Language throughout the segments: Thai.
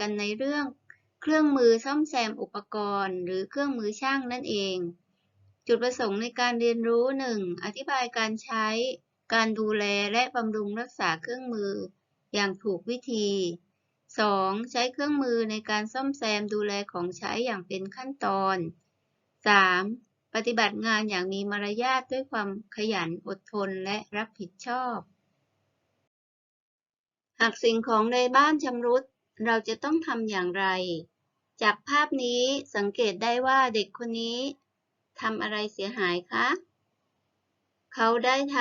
กันในเรื่องเครื่องมือซ่อมแซมอุปกรณ์ หรือเครื่องมือช่างนั่นเอง จุดประสงค์ในการเรียนรู้ 1. อธิบายการใช้ การดูแลและบำรุงรักษาเครื่องมือ อย่างถูกวิธี 2. ใช้เครื่องมือในการซ่อมแซมดูแลของใช้อย่างเป็นขั้นตอน 3. ปฏิบัติงานอย่างมีมารยาทด้วยความขยันอดทนและรับผิดชอบ หากสิ่งของในบ้านชำรุด เราจะต้องทำอย่างไร จากภาพนี้สังเกตได้ว่าเด็กคนนี้ทำอะไรเสียหายคะ เขาได้ท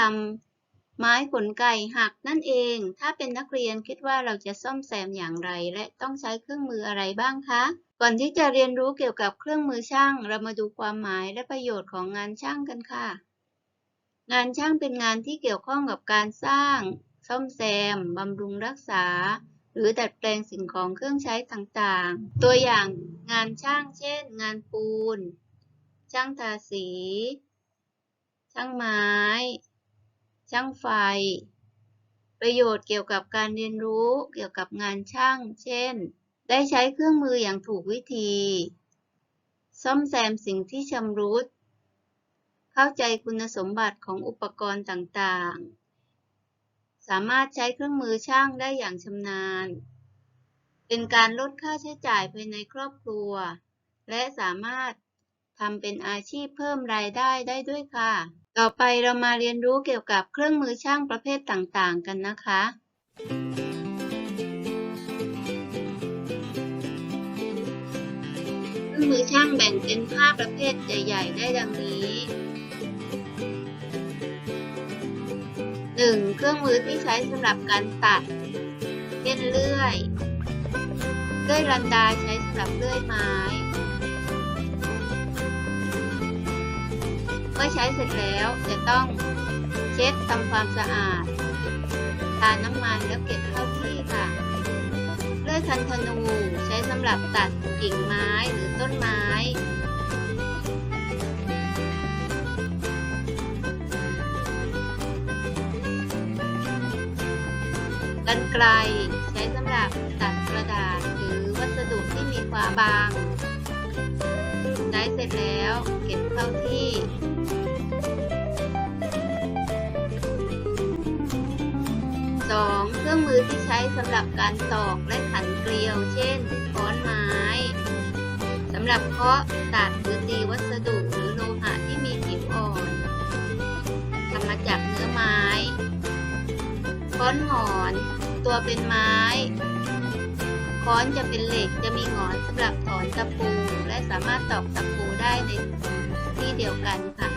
ำไม้ขนไก่หักนั่นเอง ถ้าเป็นนักเรียนคิดว่าเราจะซ่อมแซมอย่างไร และต้องใช้เครื่องมืออะไรบ้างคะ ก่อนที่จะเรียนรู้เกี่ยวกับเครื่องมือช่าง เรามาดูความหมายและประโยชน์ของงานช่างกันค่ะ งานช่างเป็นงานที่เกี่ยวข้องกับการสร้าง ซ่อมแซมบำรุงรักษา หรือดัดแปลงสิ่งของเครื่องใช้ต่างๆ ตัวอย่างงานช่างเช่น งานปูน ช่างทาสี ช่างไม้ ช่างไฟ ประโยชน์เกี่ยวกับการเรียนรู้เกี่ยวกับงานช่าง เช่น ได้ใช้เครื่องมืออย่างถูกวิธี ซ่อมแซมสิ่งที่ชำรุด เข้าใจคุณสมบัติของอุปกรณ์ต่างๆ สามารถใช้เครื่องมือช่างได้อย่างชำนาญ เป็นการลดค่าใช้จ่ายภายในครอบครัว และสามารถทำเป็นอาชีพเพิ่มรายได้ได้ด้วยค่ะ ต่อไปเรามาเรียนรู้เกี่ยวกับเครื่องมือช่างประเภทต่างๆ กันนะคะ เครื่องมือช่างแบ่งเป็นห้าประเภทใหญ่ ๆ ได้ดังนี้ 1. เครื่องมือที่ใช้สำหรับการตัดเช่นเลื่อยเลื่อยรันดาใช้สำหรับเลื่อยไม้ เมื่อใช้เสร็จแล้วจะต้องเช็ดทำความสะอาดทาน้ำมันแล้วเก็บเข้าที่ค่ะ เลื่อยคันธนูใช้สำหรับตัดกิ่งไม้หรือต้นไม้ กันไกล ใช้สำหรับตัดกระดาษหรือวัสดุที่มีความบาง ใช้เสร็จแล้วเก็บเข้าที่ 2. เครื่องมือที่ใช้สำหรับการตอกและขันเกลียว เช่นค้อนไม้สำหรับเคาะตัดหรือตีวัสดุหรือโลหะที่มีผิวอ่อนทำมาจากเนื้อไม้ค้อนหอน ตัวเป็นไม้ ค้อนจะเป็นเหล็กจะมีหงอนสำหรับถอนตะปู และสามารถตอกตะปูได้ในที่เดียวกันค่ะ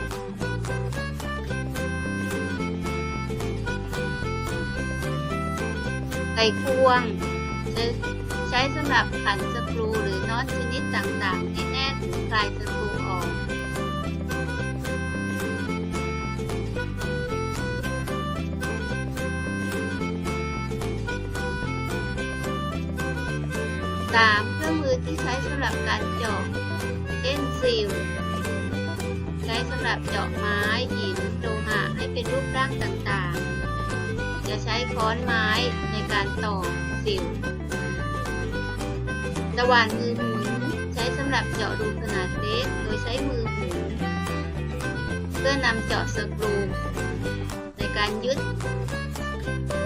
ไขควงจะใช้สำหรับขันสกรูหรือน็อตชนิดต่างๆให้แน่นคลายสกรู จับเจาะไม้หินโลหะให้เป็นรูปร่างต่างๆ จะใช้ค้อนไม้ในการตอกซิลสว่านมือหมุนใช้สำหรับเจาะรูขนาดเล็กโดยใช้มือหมุนเพื่อนำเจาะสกรูในการยึด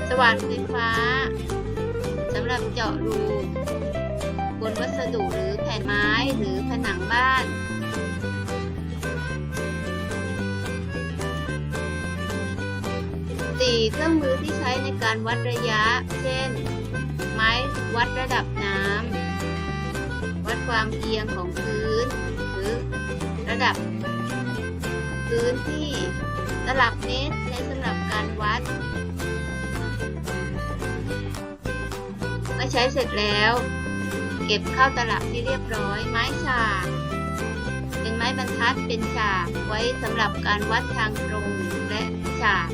สว่านไฟฟ้าสำหรับเจาะรูบนวัสดุหรือแผ่นไม้หรือผนังบ้าน 4. เครื่องมือที่ใช้ในการวัดระยะ เช่น ไม้วัดระดับน้ำ วัดความเอียงของพื้น หรือระดับพื้นที่ตลับเมตรใช้สำหรับการวัด เมื่อใช้เสร็จแล้ว เก็บเข้าตลับที่เรียบร้อย ไม้ฉาก เป็นไม้บรรทัดเป็นฉากไว้สำหรับการวัดทางตรงและฉาก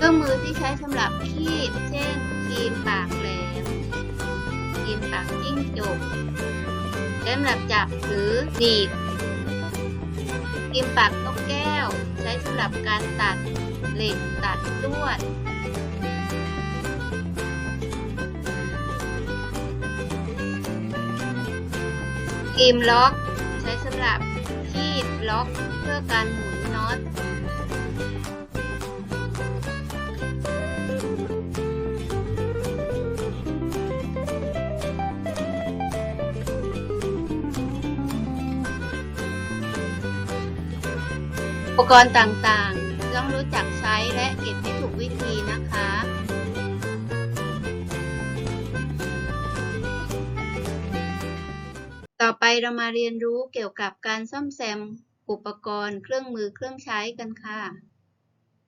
เครื่องมือที่ใช้สำหรับคีบเช่นครีมปากแหลมครีมปากจิ้งจกสำหรับจับหรือหนีบพิมปากนกแก้ว ใช้สำหรับการตัดเหล็กตัดลวดครีมล็อก ใช้สำหรับคีบล็อกเพื่อการหมุนน็อต ปกรณ์ต่างๆ ต้องรู้จักใช้และเก็บให้ถูกวิธีนะคะ ต่อไปเรามาเรียนรู้เกี่ยวกับการซ่อมแซมอุปกรณ์เครื่องมือเครื่องใช้กันค่ะ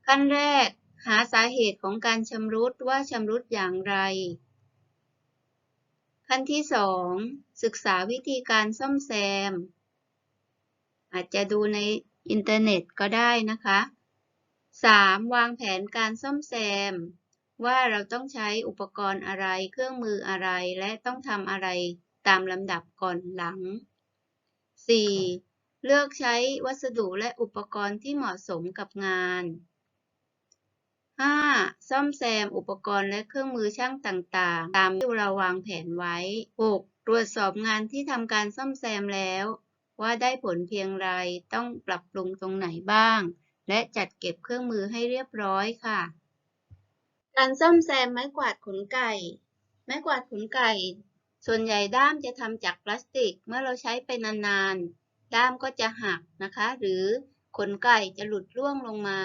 ขั้นแรกหาสาเหตุของการชำรุดว่าชำรุดอย่างไร ขั้นที่สองศึกษาวิธีการซ่อมแซม อาจจะดูใน อินเทอร์เน็ตก็ได้นะคะ 3. วางแผนการซ่อมแซม ว่าเราต้องใช้อุปกรณ์อะไรเครื่องมืออะไรและต้องทำอะไรตามลำดับก่อนหลัง 4. เลือกใช้วัสดุและอุปกรณ์ที่เหมาะสมกับงาน 5. ซ่อมแซมอุปกรณ์และเครื่องมือช่างต่างๆ ตามที่เราวางแผนไว้ 6. ตรวจสอบงานที่ทำการซ่อมแซมแล้ว ว่าได้ผลเพียงไรต้องปรับปรุงตรงไหนบ้าง และจัดเก็บเครื่องมือให้เรียบร้อยค่ะ การซ่อมแซมไม้กวาดขนไก่ ไม้กวาดขนไก่ ส่วนใหญ่ด้ามจะทำจากพลาสติกเมื่อเราใช้ไปนานๆ ด้ามก็จะหักนะคะ หรือขนไก่จะหลุดร่วงลงมา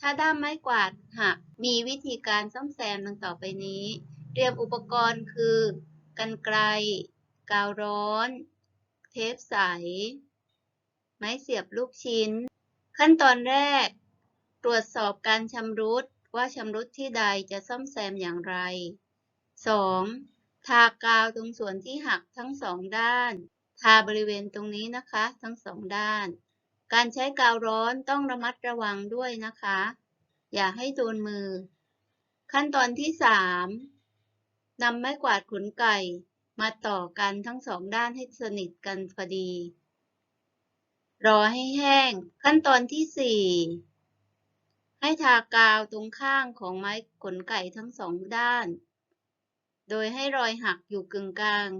ถ้าด้ามไม้กวาดหักมีวิธีการซ่อมแซมดังต่อไปนี้ เตรียมอุปกรณ์คือกันไกรกาวร้อน เทปใส ไม้เสียบลูกชิ้น ขั้นตอนแรก ตรวจสอบการชำรุดว่าชำรุดที่ใดจะซ่อมแซมอย่างไร 2. ทากาวตรงส่วนที่หักทั้งสองด้าน ทาบริเวณตรงนี้นะคะ ทั้งสองด้าน การใช้กาวร้อนต้องระมัดระวังด้วยนะคะ อย่าให้โดนมือ ขั้นตอนที่ 3. นำไม้กวาดขนไก่ มาต่อกันทั้งสองด้านให้สนิทกันพอดี รอให้แห้ง ขั้นตอนที่4ให้ทากาวตรงข้างของไม้ขนไก่ทั้งสองด้าน โดยให้รอยหักอยู่กึ่งกลาง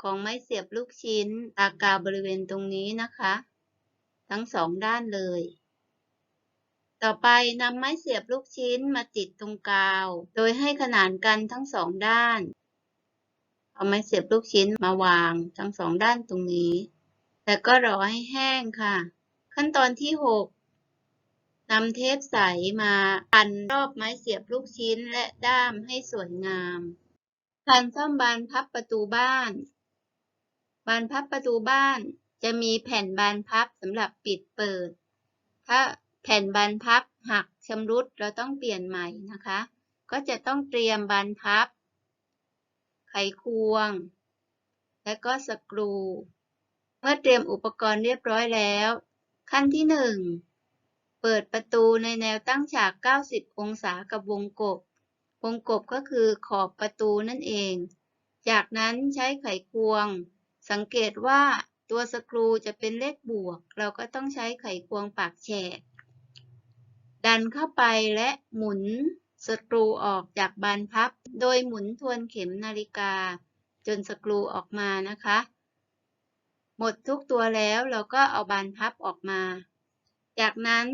ของไม้เสียบลูกชิ้นตากาวบริเวณตรงนี้นะคะ ทั้งสองด้านเลย ต่อไปนำไม้เสียบลูกชิ้นมาติดตรงกาว โดยให้ขนานกันทั้งสองด้าน เอาไม้เสียบลูกชิ้นมาวางทั้งสองด้านตรงนี้แล้วก็รอให้แห้งค่ะ ขั้นตอนที่ 6นำเทปใสมาพันรอบไม้เสียบลูกชิ้นและด้ามให้สวยงามการซ่อมบานพับประตูบ้าน บานพับประตูบ้าน จะมีแผ่นบานพับสำหรับปิดเปิด ถ้าแผ่นบานพับหักชำรุดเราต้องเปลี่ยนใหม่นะคะ ก็จะต้องเตรียมบานพับ ไขควง และก็สกรู เมื่อเตรียมอุปกรณ์เรียบร้อยแล้ว ขั้นที่ 1 เปิดประตูในแนวตั้งฉาก 90 องศากับวงกบ วงกบก็คือขอบประตูนั่นเอง จากนั้นใช้ไขควง สังเกตว่าตัวสกรูจะเป็นเลขบวก เราก็ต้องใช้ไขควงปากแฉกดันเข้าไปและหมุน สกรูออกจากบานพับ โดยหมุนทวนเข็มนาฬิกา จนสกรูออกมานะคะ หมดทุกตัวแล้วเราก็เอาบานพับออกมา จากนั้น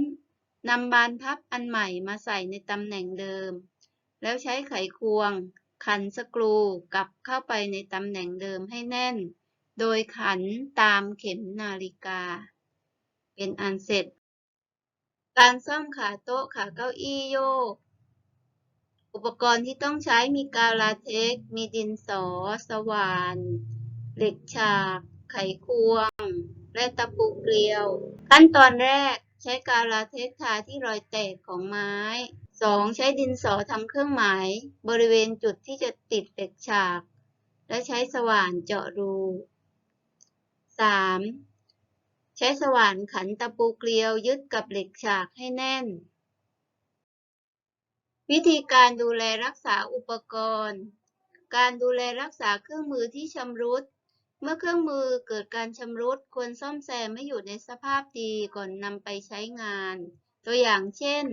นำบานพับอันใหม่มาใส่ในตำแหน่งเดิม แล้วใช้ไขควง ขันสกรูกลับเข้าไปในตำแหน่งเดิมให้แน่น โดยขันตามเข็มนาฬิกา เป็นอันเสร็จ การซ่อมขาโต๊ะขาเก้าอี้โยก อุปกรณ์ที่ต้องใช้มีกาวลาเท็กมีดินสอ สว่าน เหล็กฉาก ไขควง และตะปูเกลียว ขั้นตอนแรกใช้กาวลาเท็กทาที่รอยแตกของไม้ 2. ใช้ดินสอทำเครื่องหมาย บริเวณจุดที่จะติดเหล็กฉาก และใช้สว่านเจาะรู 3. ใช้สว่านขันตะปูเกลียวยึดกับเหล็กฉากให้แน่น วิธีการดูแลรักษาอุปกรณ์ การดูแลรักษาเครื่องมือที่ชำรุด เมื่อเครื่องมือเกิดการชำรุดควรซ่อมแซมไม่อยู่ในสภาพดีก่อนนำไปใช้งาน ตัวอย่างเช่น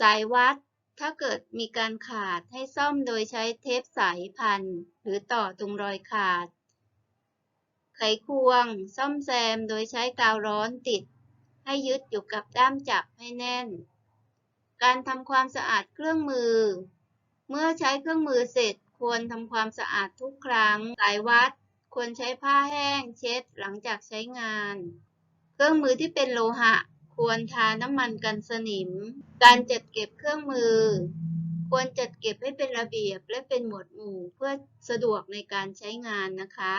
สายวัด ถ้าเกิดมีการขาดให้ซ่อมโดยใช้เทปใสพัน หรือต่อตรงรอยขาด ไขควง ซ่อมแซมโดยใช้กาวร้อนติด ให้ยึดอยู่กับด้ามจับให้แน่น การทำความสะอาดเครื่องมือ เมื่อใช้เครื่องมือเสร็จควรทำความสะอาดทุกครั้ง สายวัด ควรใช้ผ้าแห้ง เช็ดหลังจากใช้งาน เครื่องมือที่เป็นโลหะ ควรทาน้ำมันกันสนิม การจัดเก็บเครื่องมือ ควรจัดเก็บให้เป็นระเบียบและเป็นหมวดหมู่เพื่อสะดวกในการใช้งานนะคะ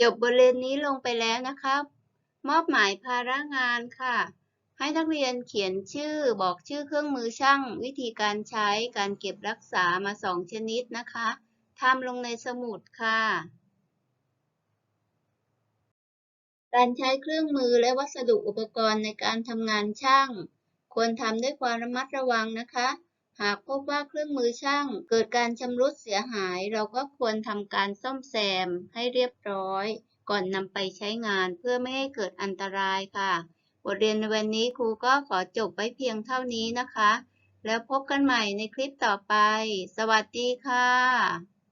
จบบทเรียนนี้ลงไปแล้วนะครับ มอบหมายภาระงานค่ะ ให้นักเรียนเขียนชื่อบอกชื่อเครื่องมือช่าง วิธีการใช้การเก็บรักษามาสองชนิดนะคะทำลงในสมุดค่ะ การใช้เครื่องมือและวัสดุอุปกรณ์ในการทำงานช่าง ควรทำด้วยความระมัดระวังนะคะ หากพบว่าเครื่องมือช่าง เกิดการชำรุดเสียหาย เราก็ควรทำการซ่อมแซมให้เรียบร้อย ก่อนนำไปใช้งานเพื่อไม่ให้เกิดอันตรายค่ะ บทเรียนในวันนี้ครูก็ขอจบไว้เพียงเท่านี้นะคะ แล้วพบกันใหม่ในคลิปต่อไป สวัสดีค่ะ